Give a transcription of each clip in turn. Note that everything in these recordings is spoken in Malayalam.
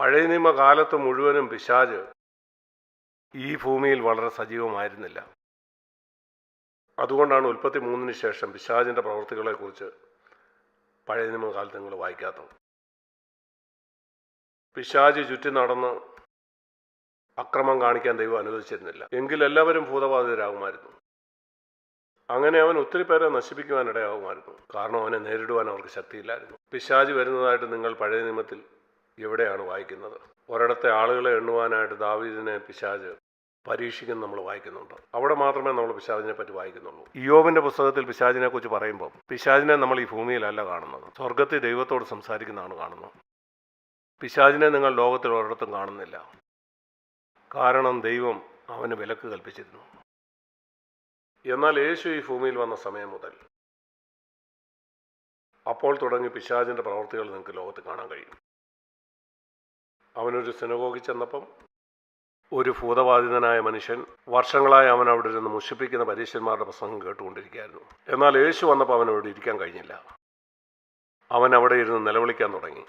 പഴയ നിയമകാലത്ത് മുഴുവനും പിശാജ് ഈ ഭൂമിയിൽ വളരെ സജീവമായിരുന്നില്ല. അതുകൊണ്ടാണ് ഉൽപ്പത്തി മൂന്നിന് ശേഷം പിശാജിന്റെ പ്രവൃത്തികളെക്കുറിച്ച് പഴയ നിയമകാലത്ത് നിങ്ങൾ വായിക്കാത്തത്. പിശാജ് ചുറ്റി നടന്ന് അക്രമം കാണിക്കാൻ ദൈവം അനുവദിച്ചിരുന്നില്ല. എങ്കിൽ എല്ലാവരും ഭൂതബാധിതരാകുമായിരുന്നു അങ്ങനെ അവൻ ഒത്തിരി പേരെ നശിപ്പിക്കുവാൻ ഇടയാകുമായിരുന്നു കാരണം അവനെ നേരിടുവാൻ അവർക്ക് ശക്തിയില്ലായിരുന്നു. പിശാജ് വരുന്നതായിട്ട് നിങ്ങൾ പഴയ നിയമത്തിൽ എവിടെയാണ് വായിക്കുന്നത്. ഒരിടത്തെ ആളുകളെ എണ്ണുവാനായിട്ട് ദാവീദിനെ പിശാജ് പരീക്ഷിക്കുന്ന നമ്മൾ വായിക്കുന്നുണ്ട്. അവിടെ മാത്രമേ നമ്മൾ പിശാജിനെ പറ്റി വായിക്കുന്നുള്ളൂ. യോബിന്റെ പുസ്തകത്തിൽ പിശാജിനെ കുറിച്ച് പറയുമ്പോൾ പിശാജിനെ നമ്മൾ ഈ ഭൂമിയിലല്ല കാണുന്നത്. സ്വർഗത്തിൽ ദൈവത്തോട് സംസാരിക്കുന്നതാണ് കാണുന്നത്. പിശാജിനെ നിങ്ങൾ ലോകത്തിൽ ഒരിടത്തും കാണുന്നില്ല. കാരണം ദൈവം അവന് വിലക്ക് കൽപ്പിച്ചിരുന്നു. എന്നാൽ യേശു ഈ ഭൂമിയിൽ വന്ന സമയം മുതൽ അപ്പോൾ തുടങ്ങി പിശാജിന്റെ പ്രവർത്തികൾ നിങ്ങൾക്ക് ലോകത്ത് കാണാൻ കഴിയും. അവനൊരു സിനഗോഗിൽ ചെന്നപ്പം ഒരു ഭൂതബാധിതനായ മനുഷ്യൻ വർഷങ്ങളായി അവൻ അവിടെ ഇരുന്ന് മുഷിപ്പിക്കുന്ന പരീക്ഷന്മാരുടെ പ്രസംഗം കേട്ടുകൊണ്ടിരിക്കുകയായിരുന്നു. എന്നാൽ യേശു വന്നപ്പോൾ അവൻ അവിടെ ഇരിക്കാൻ കഴിഞ്ഞില്ല. അവൻ അവിടെ ഇരുന്ന് നിലവിളിക്കാൻ തുടങ്ങി.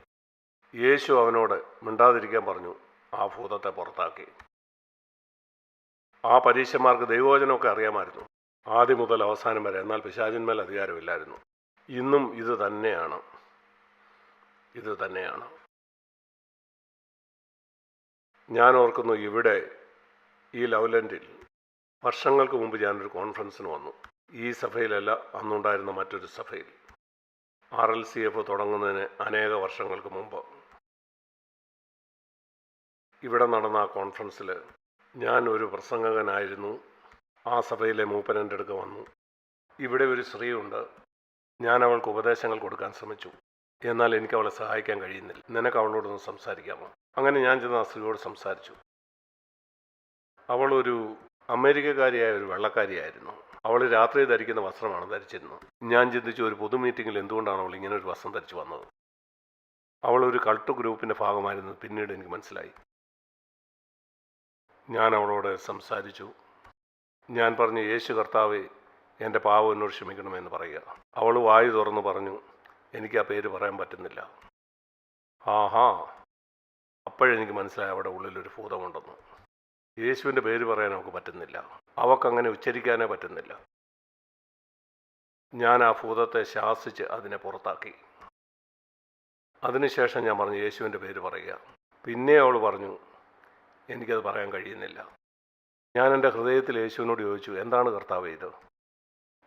യേശു അവനോട് മിണ്ടാതിരിക്കാൻ പറഞ്ഞു ആ ഭൂതത്തെ പുറത്താക്കി. ആ പരീക്ഷന്മാർക്ക് ദൈവവചനമൊക്കെ അറിയാമായിരുന്നു. ആദ്യം മുതൽ അവസാനം വരെ എന്നാൽ പിശാചിന്മേൽ അധികാരമില്ലായിരുന്നു. ഇന്നും ഇത് തന്നെയാണ്. ഇത് തന്നെയാണ്. ഞാൻ ഓർക്കുന്നു ഇവിടെ ഈ ലവ്ലൻഡിൽ വർഷങ്ങൾക്ക് മുമ്പ് ഞാനൊരു കോൺഫറൻസിന് വന്നു. ഈ സഭയിലല്ല അന്നുണ്ടായിരുന്ന മറ്റൊരു സഭയിൽ. ആർ എൽ സി എഫ് തുടങ്ങുന്നതിന് അനേക വർഷങ്ങൾക്ക് മുമ്പ് ഇവിടെ നടന്ന ആ കോൺഫറൻസിൽ ഞാൻ ഒരു പ്രസംഗകനായിരുന്നു. ആ സഭയിലെ മൂപ്പൻ എന്റെ അടുക്ക് വന്നു. ഇവിടെ ഒരു സ്ത്രീയുണ്ട്. ഞാൻ അവൾക്ക് ഉപദേശങ്ങൾ കൊടുക്കാൻ ശ്രമിച്ചു. എന്നാൽ എനിക്ക് അവളെ സഹായിക്കാൻ കഴിയുന്നില്ല. നിനക്ക് അവളോടൊന്ന് സംസാരിക്കാമോ? അങ്ങനെ ഞാൻ ചെന്ന് ആ സ്ത്രീയോട് സംസാരിച്ചു. അവളൊരു അമേരിക്കക്കാരിയായ ഒരു വെള്ളക്കാരിയായിരുന്നു. അവൾ രാത്രി ധരിക്കുന്ന വസ്ത്രമാണ് ധരിച്ചിരുന്നത്. ഞാൻ ചിന്തിച്ചു ഒരു പൊതു മീറ്റിങ്ങിൽ എന്തുകൊണ്ടാണ് അവൾ ഇങ്ങനെ ഒരു വസ്ത്രം ധരിച്ചു വന്നത്? അവൾ ഒരു കൾട്ട് ഗ്രൂപ്പിന്റെ ഭാഗമായിരുന്നു. പിന്നീട് എനിക്ക് മനസ്സിലായി. ഞാൻ അവളോട് സംസാരിച്ചു. ഞാൻ പറഞ്ഞു യേശു കർത്താവ് എന്റെ പാവം എന്നോട് ക്ഷമിക്കണമെന്ന് പറയുക. അവൾ വായു തുറന്നു പറഞ്ഞു എനിക്ക് ആ പേര് പറയാൻ പറ്റുന്നില്ല. ആഹാ. അപ്പോഴെനിക്ക് മനസ്സിലായി അവിടെ ഉള്ളിലൊരു ഭൂതമുണ്ടെന്ന്. യേശുവിന്റെ പേര് പറയാൻ അവൾക്ക് പറ്റുന്നില്ല. അവക്കങ്ങനെ ഉച്ചരിക്കാനേ പറ്റുന്നില്ല. ഞാൻ ആ ഭൂതത്തെ ശാസിച്ച് അതിനെ പുറത്താക്കി. അതിനുശേഷം ഞാൻ പറഞ്ഞു യേശുവിന്റെ പേര് പറയുക. പിന്നെ അവൾ പറഞ്ഞു എനിക്കത് പറയാൻ കഴിയുന്നില്ല. ഞാൻ എന്റെ ഹൃദയത്തിൽ യേശുവിനോട് ചോദിച്ചു എന്താണ് കർത്താവ് ഇത്?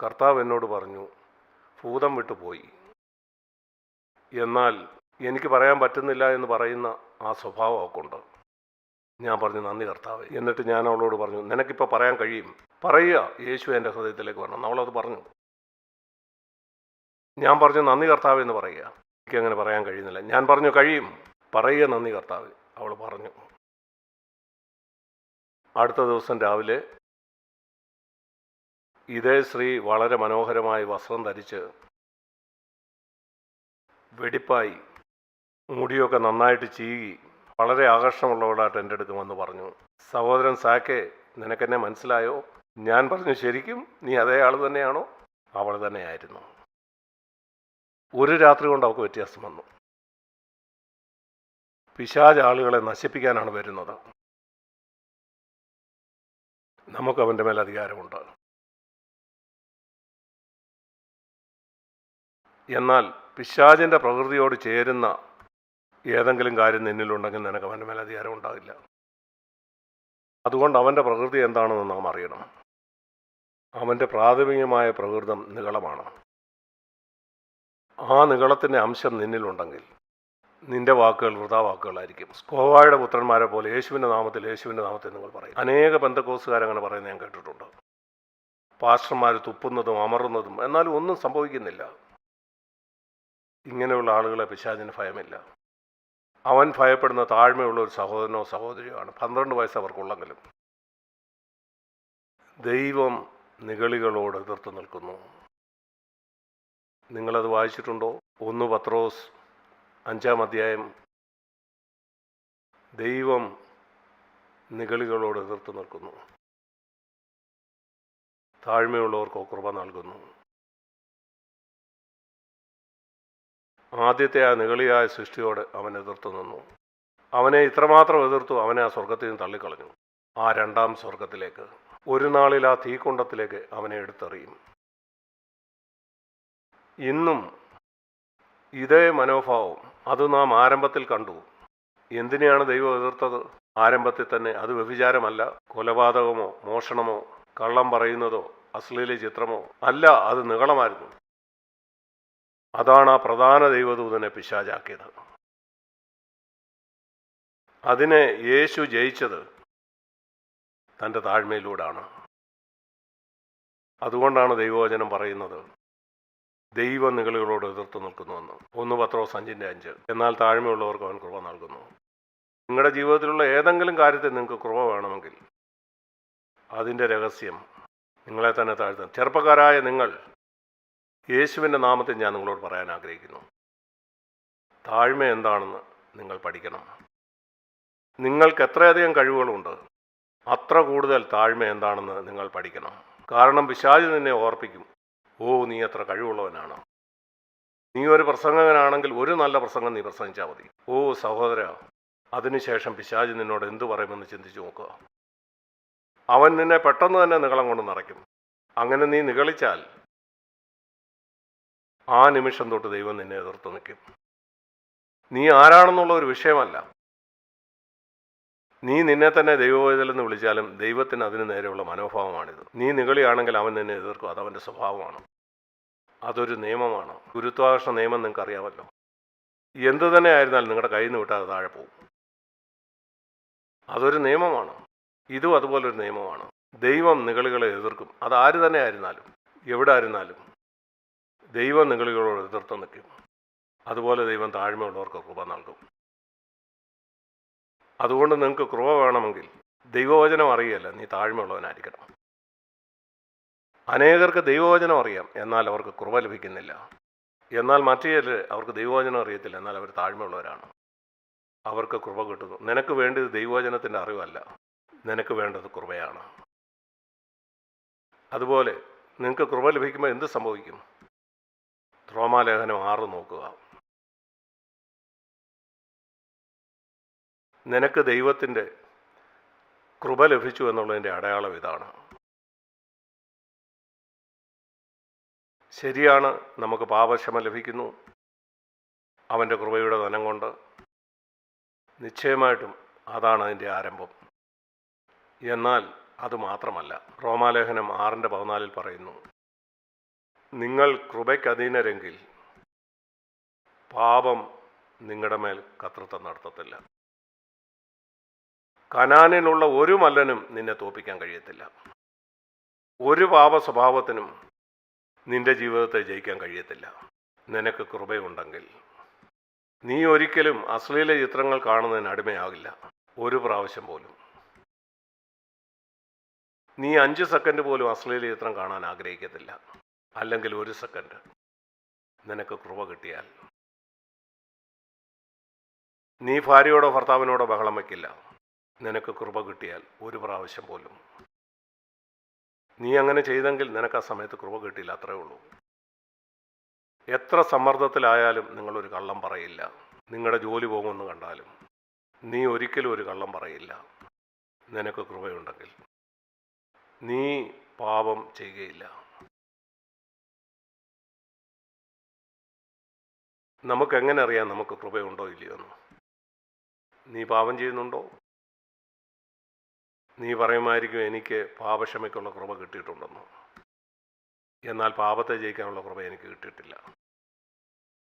കർത്താവ് എന്നോട് പറഞ്ഞു ഭൂതം വിട്ടു പോയി എന്നാൽ എനിക്ക് പറയാൻ പറ്റുന്നില്ല എന്ന് പറയുന്ന ആ സ്വഭാവം അവൾക്കുണ്ട് ഞാൻ പറഞ്ഞു നന്ദി കർത്താവ്. എന്നിട്ട് ഞാൻ അവളോട് പറഞ്ഞു നിനക്കിപ്പോൾ പറയാൻ കഴിയും. പറയുക യേശു എന്റെ ഹൃദയത്തിലേക്ക് വരണം. അവളത് പറഞ്ഞു. ഞാൻ പറഞ്ഞു നന്ദി കർത്താവ് എന്ന് പറയുക. എനിക്ക് അങ്ങനെ പറയാൻ കഴിയുന്നില്ല. ഞാൻ പറഞ്ഞു കഴിയും. പറയുക നന്ദി കർത്താവ്. അവൾ പറഞ്ഞു. അടുത്ത ദിവസം രാവിലെ ഇതേ സ്ത്രീ വളരെ മനോഹരമായി വസ്ത്രം ധരിച്ച് വെടിപ്പായി. മുടിയൊക്കെ നന്നായിട്ട് ചീകി. വളരെ ആകർഷണമുള്ളവളായിട്ട് എന്റെ അടുത്ത് വന്ന് പറഞ്ഞു. സഹോദരൻ സാക്കെ നിനക്കെന്നെ മനസ്സിലായോ? ഞാൻ പറഞ്ഞു ശരിക്കും നീ അതേ ആൾ തന്നെയാണോ? അവൾ തന്നെയായിരുന്നു. ഒരു രാത്രി കൊണ്ട് അവൾക്ക് വ്യത്യാസം വന്നു. പിശാജ് ആളുകളെ നശിപ്പിക്കാനാണ് വരുന്നത്. നമുക്ക് അവന്റെ മേൽ അധികാരമുണ്ട്. എന്നാൽ പിശാചിന്റെ പ്രകൃതിയോട് ചേരുന്ന ഏതെങ്കിലും കാര്യം നിന്നിലുണ്ടെങ്കിൽ നിനക്ക് അവന്റെ മേലെ അധികാരം ഉണ്ടാകില്ല അതുകൊണ്ട് അവന്റെ പ്രകൃതി എന്താണെന്ന് നാം അറിയണം. അവന്റെ പ്രാഥമികമായ പ്രകൃതം നികളമാണ് ആ നികളത്തിന്റെ അംശം നിന്നിലുണ്ടെങ്കിൽ നിന്റെ വാക്കുകൾ വൃതാ വാക്കുകളായിരിക്കും സ്കോവായുടെ പുത്രന്മാരെ പോലെ യേശുവിന്റെ നാമത്തിൽ യേശുവിന്റെ നാമത്തിൽ നിങ്ങൾ പറയും. അനേക ബന്ധക്കോസുകാരങ്ങനെ പറയുന്നത് ഞാൻ കേട്ടിട്ടുണ്ട്. പാസ്റ്റർമാർ തുപ്പുന്നതും അമറുന്നതും എന്നാലും ഒന്നും സംഭവിക്കുന്നില്ല. ഇങ്ങനെയുള്ള ആളുകളെ പിശാചിന് ഭയമില്ല. അവൻ ഭയപ്പെടുന്ന താഴ്മയുള്ള ഒരു സഹോദരനോ സഹോദരിയോ ആണ് പന്ത്രണ്ട് വയസ്സ് അവർക്കുള്ളെങ്കിലും. ദൈവം നിഗളികളോട് എതിർത്ത് നിൽക്കുന്നു. നിങ്ങളത് വായിച്ചിട്ടുണ്ടോ? ഒന്ന് പത്രോസ് അഞ്ചാം അധ്യായം. ദൈവം നിഗളികളോട് എതിർത്ത് നിൽക്കുന്നു. താഴ്മയുള്ളവർക്ക് കൃപ നൽകുന്നു. ആദ്യത്തെ ആ നിഗളിയായ സൃഷ്ടിയോട് അവൻ എതിർത്തു നിന്നു. അവനെ ഇത്രമാത്രം എതിർത്തു അവനെ ആ സ്വർഗത്തിൽ നിന്ന് തള്ളിക്കളഞ്ഞു. ആ രണ്ടാം സ്വർഗത്തിലേക്ക് ഒരു നാളിൽ ആ തീക്കുണ്ടത്തിലേക്ക് അവനെ എടുത്തെറിയും. ഇന്നും ഇതേ മനോഭാവം അത് നാം ആരംഭത്തിൽ കണ്ടു. എന്തിനെയാണ് ദൈവം എതിർത്തത്? ആരംഭത്തിൽ തന്നെ അത് വ്യഭിചാരമല്ല കൊലപാതകമോ മോഷണമോ കള്ളം പറയുന്നതോ അശ്ലീല ചിത്രമോ അല്ല അത് നികളമായിരുന്നു അതാണ് ആ പ്രധാന ദൈവദൂതനെ പിശാചാക്കിയത്. അതിനെ യേശു ജയിച്ചത് തന്റെ താഴ്മയിലൂടാണ്. അതുകൊണ്ടാണ് ദൈവവചനം പറയുന്നത് ദൈവ നിഗളികളോട് എതിർത്ത് നിൽക്കുന്നുവെന്ന്. ഒന്ന് പത്രോ സഞ്ചിന്റെ അഞ്ച് എന്നാൽ താഴ്മയുള്ളവർക്ക് അവൻ കൃപ നൽകുന്നു. നിങ്ങളുടെ ജീവിതത്തിലുള്ള ഏതെങ്കിലും കാര്യത്തിൽ നിങ്ങൾക്ക് കൃപ വേണമെങ്കിൽ അതിന്റെ രഹസ്യം നിങ്ങളെ തന്നെ താഴ്ത്താം ചെറുപ്പക്കാരായ നിങ്ങൾ യേശുവിന്റെ നാമത്തിൽ ഞാൻ നിങ്ങളോട് പറയാൻ ആഗ്രഹിക്കുന്നു. താഴ്മ എന്താണെന്ന് നിങ്ങൾ പഠിക്കണം. നിങ്ങൾക്ക് എത്രയധികം കഴിവുകളുണ്ട് അത്ര കൂടുതൽ താഴ്മ എന്താണെന്ന് നിങ്ങൾ പഠിക്കണം. കാരണം പിശാചി നിന്നെ ഓർപ്പിക്കും. ഓ നീ എത്ര കഴിവുള്ളവനാണ്. നീ ഒരു പ്രസംഗകനാണെങ്കിൽ ഒരു നല്ല പ്രസംഗം നീ പ്രസംഗിച്ചാൽ മതി. ഓ സഹോദര അതിനുശേഷം പിശാചി നിന്നോട് എന്തു പറയുമെന്ന് ചിന്തിച്ചു നോക്കുക അവൻ നിന്നെ പെട്ടെന്ന് തന്നെ നികളം കൊണ്ട് നിറയ്ക്കും. അങ്ങനെ നീ നിഗളിച്ചാൽ ആ നിമിഷം തൊട്ട് ദൈവം നിന്നെ എതിർത്ത് നിൽക്കും. നീ ആരാണെന്നുള്ള ഒരു വിഷയമല്ല. നീ നിന്നെ തന്നെ ദൈവവേദലെന്ന് വിളിച്ചാലും ദൈവത്തിന് അതിന് നേരെയുള്ള മനോഭാവമാണിത്. നീ നികളിയാണെങ്കിൽ അവൻ നിന്നെ എതിർക്കും. അതവന്റെ സ്വഭാവമാണ്. അതൊരു നിയമമാണ്. ഗുരുത്വാകർഷണ നിയമം നിങ്ങൾക്ക് അറിയാമല്ലോ. എന്തു തന്നെ ആയിരുന്നാലും നിങ്ങളുടെ കയ്യിൽ നിന്ന് വിട്ടാൽ താഴെ പോകും. അതൊരു നിയമമാണ്. ഇതും അതുപോലൊരു നിയമമാണ്. ദൈവം നികളികളെ എതിർക്കും. അത് ആര് തന്നെ ആയിരുന്നാലും എവിടെ ആയിരുന്നാലും ദൈവം നിഗളികളോട് എതിർത്ത് നിൽക്കും. അതുപോലെ ദൈവം താഴ്മയുള്ളവർക്ക് കൃപ നൽകും. അതുകൊണ്ട് നിങ്ങൾക്ക് കൃപ വേണമെങ്കിൽ ദൈവവചനം അറിയല്ല? നീ താഴ്മയുള്ളവനായിരിക്കണം. അനേകർക്ക് ദൈവവചനം അറിയാം എന്നാൽ അവർക്ക് കൃപ ലഭിക്കുന്നില്ല. എന്നാൽ മറ്റു ചിലർ അവർക്ക് ദൈവവചനം അറിയത്തില്ല എന്നാൽ അവർ താഴ്മയുള്ളവരാണ്. അവർക്ക് കൃപ കിട്ടുന്നു. നിനക്ക് വേണ്ടത് ദൈവവചനത്തിന്റെ അറിവല്ല. നിനക്ക് വേണ്ടത് കൃപയാണ്. അതുപോലെ നിങ്ങൾക്ക് കൃപ ലഭിക്കുമ്പോൾ എന്ത് സംഭവിക്കും? റോമാലേഖനം ആറ് നോക്കുക. നിനക്ക് ദൈവത്തിന്റെ കൃപ ലഭിച്ചു എന്നുള്ളതിന്റെ അടയാളം ഇതാണ്. ശരിയാണ് നമുക്ക് പാപക്ഷമ ലഭിക്കുന്നു. അവന്റെ കൃപയുടെ ധനം കൊണ്ട്. നിശ്ചയമായിട്ടും അതാണ് അതിന്റെ ആരംഭം. എന്നാൽ അത് മാത്രമല്ല റോമാലേഖനം ആറിന്റെ പതിനാലിൽ പറയുന്നു നിങ്ങൾ കൃപയ്ക്കധീനരെങ്കിൽ പാപം നിങ്ങളുടെ മേൽ കത്രത്വം നടത്തത്തില്ല. കനാനിലുള്ള ഒരു മല്ലനും നിന്നെ തോപ്പിക്കാൻ കഴിയത്തില്ല. ഒരു പാപ സ്വഭാവത്തിനും നിന്റെ ജീവിതത്തെ ജയിക്കാൻ കഴിയത്തില്ല. നിനക്ക് കൃപയുണ്ടെങ്കിൽ. നീ ഒരിക്കലും അശ്ലീല ചിത്രങ്ങൾ കാണുന്നതിന് അടിമയാകില്ല. ഒരു പ്രാവശ്യം പോലും. നീ അഞ്ച് സെക്കൻഡ് പോലും അശ്ലീല ചിത്രം കാണാൻ ആഗ്രഹിക്കത്തില്ല. അല്ലെങ്കിൽ ഒരു സെക്കൻഡ്. നിനക്ക് കൃപ കിട്ടിയാൽ. നീ ഭാര്യയോടോ ഭർത്താവിനോടോ ബഹളം വയ്ക്കില്ല നിനക്ക് കൃപ കിട്ടിയാൽ ഒരു പ്രാവശ്യം പോലും. നീ അങ്ങനെ ചെയ്തെങ്കിൽ നിനക്ക് ആ സമയത്ത് കൃപ കിട്ടിയില്ല അത്രേ ഉള്ളൂ. എത്ര സമ്മർദ്ദത്തിലായാലും നിങ്ങളൊരു കള്ളം പറയില്ല. നിങ്ങളുടെ ജോലി പോകുമെന്ന് കണ്ടാലും. നീ ഒരിക്കലും ഒരു കള്ളം പറയില്ല. നിനക്ക് കൃപയുണ്ടെങ്കിൽ നീ പാപം ചെയ്യുകയില്ല. നമുക്കെങ്ങനെ അറിയാം നമുക്ക് കൃപയുണ്ടോ ഇല്ലയോ എന്ന് നീ പാപം ചെയ്യുന്നുണ്ടോ? നീ പറയുമായിരിക്കും എനിക്ക് പാപക്ഷമയ്ക്കുള്ള കൃപ കിട്ടിയിട്ടുണ്ടെന്ന്. എന്നാൽ പാപത്തെ ജയിക്കാനുള്ള കൃപ എനിക്ക് കിട്ടിയിട്ടില്ല.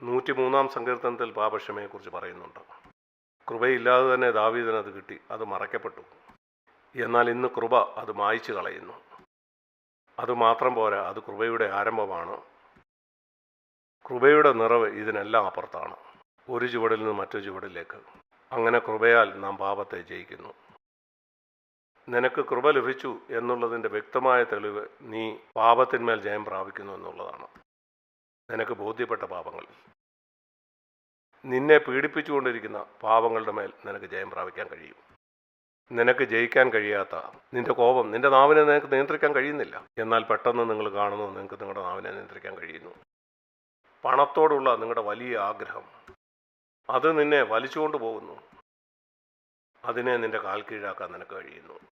നൂറ്റി മൂന്നാം സങ്കീർത്തനത്തിൽ പാപക്ഷമയെക്കുറിച്ച് പറയുന്നുണ്ട്. കൃപയില്ലാതെ തന്നെ ദാവീദിനത് കിട്ടി അത് മറയ്ക്കപ്പെട്ടു. എന്നാൽ ഇന്ന് കൃപ അത് മായ്ച്ചു കളയുന്നു. അതുമാത്രം പോരാ അത് കൃപയുടെ ആരംഭമാണ്. കൃപയുടെ നിറവ് ഇതിനെല്ലാം അപ്പുറത്താണ്. ഒരു ചുവടിൽ നിന്ന് മറ്റൊരു ചുവടിലേക്ക്. അങ്ങനെ കൃപയാൽ നാം പാപത്തെ ജയിക്കുന്നു. നിനക്ക് കൃപ ലഭിച്ചു എന്നുള്ളതിന്റെ വ്യക്തമായ തെളിവ് നീ പാപത്തിന്മേൽ ജയം പ്രാപിക്കുന്നു എന്നുള്ളതാണ്. നിനക്ക് ബോധ്യപ്പെട്ട പാപങ്ങൾ. നിന്നെ പീഡിപ്പിച്ചുകൊണ്ടിരിക്കുന്ന പാപങ്ങളുടെ മേൽ നിനക്ക് ജയം പ്രാപിക്കാൻ കഴിയും. നിനക്ക് ജയിക്കാൻ കഴിയാത്ത നിന്റെ കോപം നിന്റെ നാവിനെ നിനക്ക് നിയന്ത്രിക്കാൻ കഴിയുന്നില്ല. എന്നാൽ പെട്ടെന്ന് നിങ്ങൾ കാണുന്നു നിങ്ങൾക്ക് നിങ്ങളുടെ നാവിനെ നിയന്ത്രിക്കാൻ കഴിയുന്നു. പണത്തോടുള്ള നിങ്ങളുടെ വലിയ ആഗ്രഹം. അത് നിന്നെ വലിച്ചുകൊണ്ട് പോകുന്നു. അതിനെ നിന്റെ കാൽ കീഴാക്കാൻ നിനക്ക് കഴിയുന്നു.